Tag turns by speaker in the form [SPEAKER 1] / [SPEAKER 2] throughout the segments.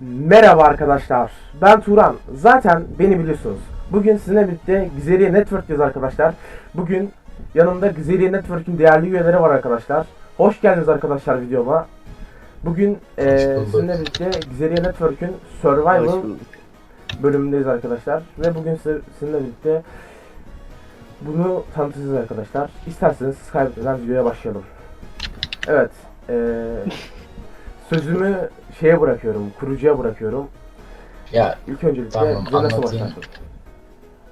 [SPEAKER 1] Merhaba arkadaşlar. Ben Turan. Zaten beni biliyorsunuz. Bugün sizinle birlikte Gizeriye Network'teyiz arkadaşlar. Bugün yanımda Gizeriye Network'ün değerli üyeleri var arkadaşlar. Hoş geldiniz arkadaşlar videoma. Bugün
[SPEAKER 2] bulduk.
[SPEAKER 1] sizinle birlikte Gizeriye Network'ün Survival bölümündeyiz arkadaşlar. Ve bugün size, sizinle birlikte bunu tanıtacağız arkadaşlar. İsterseniz siz kaybetmeden videoya başlayalım. Evet. eee, sözümü şeye bırakıyorum, kurucuya bırakıyorum.
[SPEAKER 2] Ya
[SPEAKER 1] İlk öncelikle
[SPEAKER 2] Tamam,
[SPEAKER 1] bize nasıl
[SPEAKER 2] anlatayım.
[SPEAKER 1] başlarsın?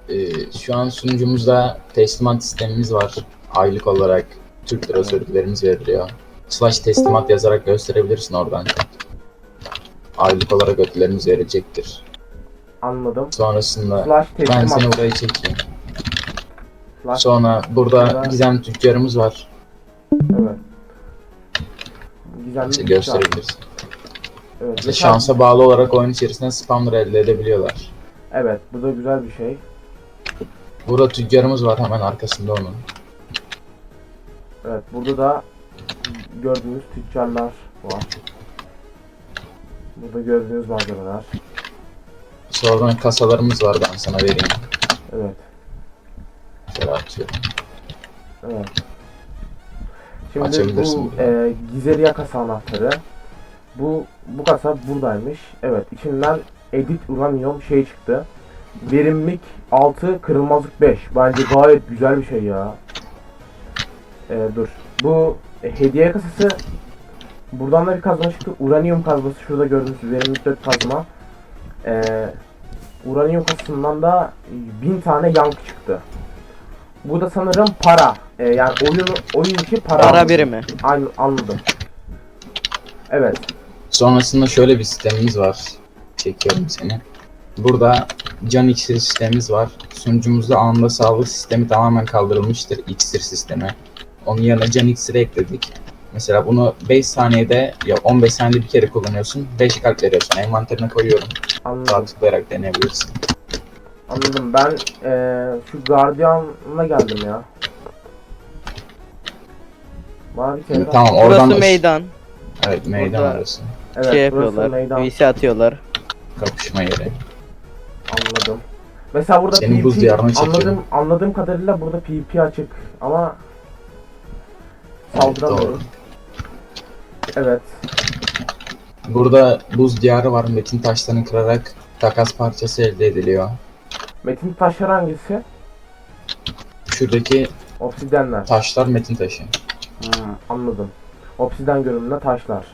[SPEAKER 2] e, şu an sunucumuzda teslimat sistemimiz var. Aylık olarak Türk lirası ödüllerimiz veriliyor. Slash teslimat yazarak gösterebilirsin oradan. Aylık olarak ödüllerimiz verilecektir.
[SPEAKER 1] Anladım.
[SPEAKER 2] Sonrasında
[SPEAKER 1] Slash
[SPEAKER 2] ben
[SPEAKER 1] teslimat.
[SPEAKER 2] seni buraya çekeyim.
[SPEAKER 1] Slash,
[SPEAKER 2] Sonra burada
[SPEAKER 1] Burada-
[SPEAKER 2] gizem tüccarımız var.
[SPEAKER 1] evet.
[SPEAKER 2] İşte
[SPEAKER 1] bir
[SPEAKER 2] gösterebilirsin.
[SPEAKER 1] Evet. Mesela-
[SPEAKER 2] şansa bağlı olarak oyun içerisinde spamları elde edebiliyorlar.
[SPEAKER 1] Evet, bu da güzel bir şey.
[SPEAKER 2] Burada tüccarımız var hemen arkasında onun.
[SPEAKER 1] Evet, burada da gördüğünüz tüccarlar var. Burada gördüğünüz malzemeler.
[SPEAKER 2] Sonra kasalarımız var ben sana vereyim.
[SPEAKER 1] Evet,
[SPEAKER 2] Şöyle atıyorum.
[SPEAKER 1] evet. Şimdi bu e, Gizeriya kasa anahtarı. Bu bu kasa buradaymış. Evet, içinden edit uranyum şey çıktı. Verimlilik 6, kırılmazlık 5. Bence gayet güzel bir şey ya. Ee, dur. Bu e, hediye kasası buradan da bir kazma çıktı. Uranyum kazması şurada gördüğünüz verimlilik 4 kazma. Ee, uranyum kasasından da 1000 tane yank çıktı. Bu da sanırım para. Ee, yani oyun oyun içi para.
[SPEAKER 3] Para birimi.
[SPEAKER 1] Aynı anladım. Evet.
[SPEAKER 2] Sonrasında şöyle bir sistemimiz var. Çekiyorum seni. Burada can iksiri sistemimiz var. Sunucumuzda anında sağlık sistemi tamamen kaldırılmıştır. İksir sistemi. Onun yerine can iksiri ekledik. Mesela bunu 5 saniyede ya 15 saniyede bir kere kullanıyorsun. 5 kalp veriyorsun. Envanterine koyuyorum. Sağ
[SPEAKER 1] Anladım.
[SPEAKER 2] tıklayarak deneyebilirsin.
[SPEAKER 1] Anladım. Ben eee şu gardiyanla geldim ya. Bana bir kere
[SPEAKER 2] Tamam oradan
[SPEAKER 3] Burası meydan.
[SPEAKER 2] Evet meydan
[SPEAKER 3] Burada-
[SPEAKER 2] orası.
[SPEAKER 1] Evet,
[SPEAKER 3] şey
[SPEAKER 1] burası
[SPEAKER 3] yapıyorlar.
[SPEAKER 1] meydan.
[SPEAKER 3] VC atıyorlar.
[SPEAKER 2] Kapışma yeri.
[SPEAKER 1] Anladım. Mesela burada
[SPEAKER 2] Senin buz
[SPEAKER 1] PvP
[SPEAKER 2] diyarına çekiyorum.
[SPEAKER 1] anladım anladığım kadarıyla burada PvP açık ama
[SPEAKER 2] doğru.
[SPEAKER 1] Evet.
[SPEAKER 2] Burada buz diyarı var. Metin taşlarını kırarak takas parçası elde ediliyor.
[SPEAKER 1] Metin taşlar hangisi?
[SPEAKER 2] Şuradaki
[SPEAKER 1] Obsidyenler.
[SPEAKER 2] taşlar metin taşı.
[SPEAKER 1] Hmm, anladım. Obsidyen görünümlü taşlar.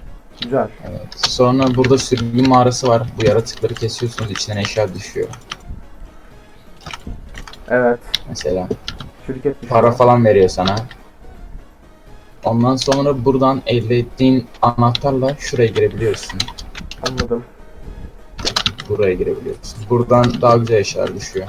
[SPEAKER 1] Güzel.
[SPEAKER 2] Evet. Sonra burada sürgün mağarası var. Bu yaratıkları kesiyorsunuz içinden eşya düşüyor.
[SPEAKER 1] Evet.
[SPEAKER 2] Mesela
[SPEAKER 1] Şirket bir
[SPEAKER 2] para falan veriyor sana. Ondan sonra buradan elde ettiğin anahtarla şuraya girebiliyorsun.
[SPEAKER 1] Anladım.
[SPEAKER 2] Buraya girebiliyorsun. Buradan daha güzel eşyalar düşüyor.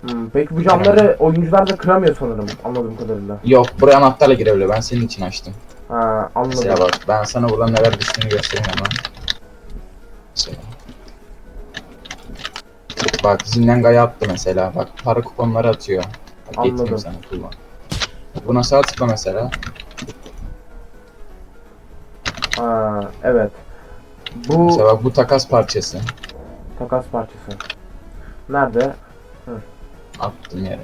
[SPEAKER 1] Hmm, peki bu camları oyuncular da kıramıyor sanırım anladığım kadarıyla.
[SPEAKER 2] Yok buraya anahtarla girebiliyor. Ben senin için açtım.
[SPEAKER 1] Ha anladım.
[SPEAKER 2] Mesela bak ben sana buradan neler düştüğünü göstereyim hemen. Mesela. Bak Zinlenga'ya attı mesela. Bak para kuponları atıyor. Bak
[SPEAKER 1] Anladım.
[SPEAKER 2] sana kullan. Buna sağ tıkla mesela.
[SPEAKER 1] Ha evet. Bu
[SPEAKER 2] Mesela bak bu takas parçası.
[SPEAKER 1] takas parçası. Nerede?
[SPEAKER 2] Attım yere.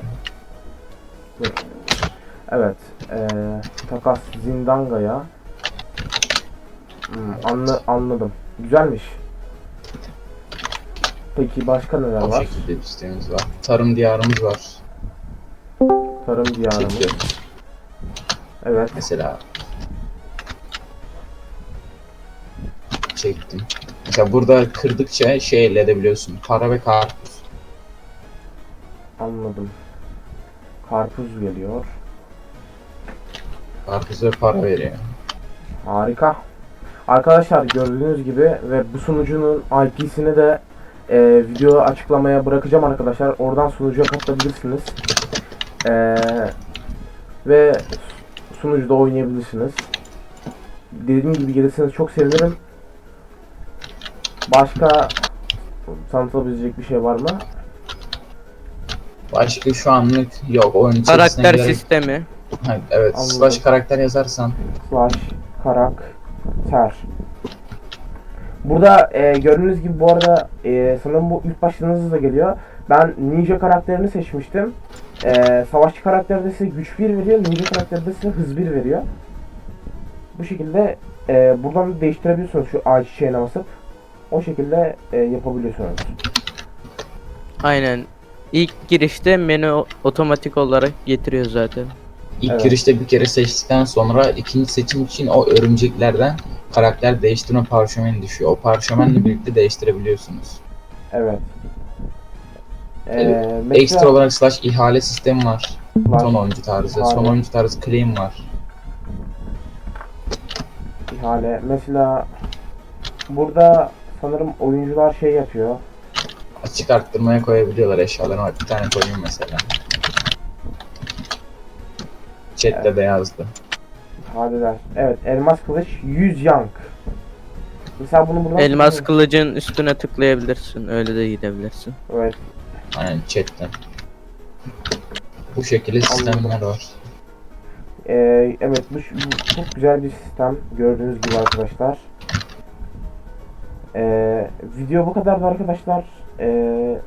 [SPEAKER 1] Evet. Ee, takas Zindanga'ya. Hmm, anla, anladım. Güzelmiş. Peki başka neler
[SPEAKER 2] O
[SPEAKER 1] var?
[SPEAKER 2] şekilde bir var. Tarım diyarımız var.
[SPEAKER 1] Tarım diyarı mı?
[SPEAKER 2] Çekiyorum.
[SPEAKER 1] Evet.
[SPEAKER 2] Mesela. Çektim. Mesela burada kırdıkça şey elde edebiliyorsun. Para ve karpuz.
[SPEAKER 1] Anladım. Karpuz geliyor.
[SPEAKER 2] Karpuz ve para veriyor.
[SPEAKER 1] Harika. Arkadaşlar gördüğünüz gibi ve bu sunucunun IP'sini de e, video açıklamaya bırakacağım arkadaşlar. Oradan sunucuya katılabilirsiniz. E, ve sunucuda oynayabilirsiniz. Dediğim gibi gelirseniz çok sevinirim. Başka tanıtabilecek bir şey var mı?
[SPEAKER 2] Başka şu anlık yok. Oyun içerisine
[SPEAKER 3] Karakter
[SPEAKER 2] girerek-
[SPEAKER 3] sistemi.
[SPEAKER 2] Ha, evet.
[SPEAKER 1] Anladım.
[SPEAKER 2] Slash karakter yazarsan
[SPEAKER 1] Slash karakter. Burada e, gördüğünüz gibi bu arada e, sanırım bu ilk başlığınızda da geliyor. Ben ninja karakterini seçmiştim. E, savaşçı karakterde size güç 1 veriyor. Ninja karakterde size hız 1 veriyor. Bu şekilde e, buradan da değiştirebiliyorsunuz şu ağaç çiçeğine basıp. O şekilde e, yapabiliyorsunuz.
[SPEAKER 3] Aynen. İlk girişte menü otomatik olarak getiriyor zaten.
[SPEAKER 2] İlk
[SPEAKER 1] Evet.
[SPEAKER 2] girişte bir kere seçtikten sonra ikinci seçim için o örümceklerden karakter değiştirme parşömeni düşüyor. O parşömenle birlikte değiştirebiliyorsunuz.
[SPEAKER 1] Evet. E,
[SPEAKER 2] Evet.
[SPEAKER 1] mesela-
[SPEAKER 2] Ekstra olarak slash ihale sistemi var.
[SPEAKER 1] Var.
[SPEAKER 2] Son oyuncu tarzı.
[SPEAKER 1] İhale.
[SPEAKER 2] Son oyuncu tarzı claim var.
[SPEAKER 1] ihale. Mesela burada sanırım oyuncular şey yapıyor.
[SPEAKER 2] Açık arttırmaya koyabiliyorlar eşyalarını. Bak bir tane koyayım mesela. Chat'te de yazdı.
[SPEAKER 1] İhaleler. Evet, elmas kılıç 100 yank. Mesela bunu buradan
[SPEAKER 3] Elmas kılıcın üstüne tıklayabilirsin. Öyle de gidebilirsin.
[SPEAKER 1] Evet.
[SPEAKER 2] Aynen chatte. Bu şekilde sistemler var.
[SPEAKER 1] Ee, evet bu, bu çok güzel bir sistem gördüğünüz gibi arkadaşlar. Ee, video bu kadardı arkadaşlar. Ee,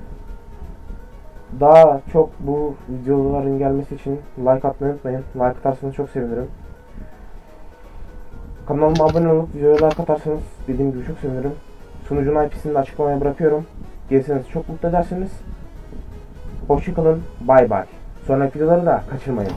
[SPEAKER 1] daha çok bu videoların gelmesi için like atmayı unutmayın. Like atarsanız çok sevinirim. Kanalıma abone olup videoya like atarsanız dediğim gibi çok sevinirim. Sunucunun IP'sini açıklamaya bırakıyorum. Gelirseniz çok mutlu edersiniz. Hoşçakalın. Bay bay. Sonraki videoları da kaçırmayın.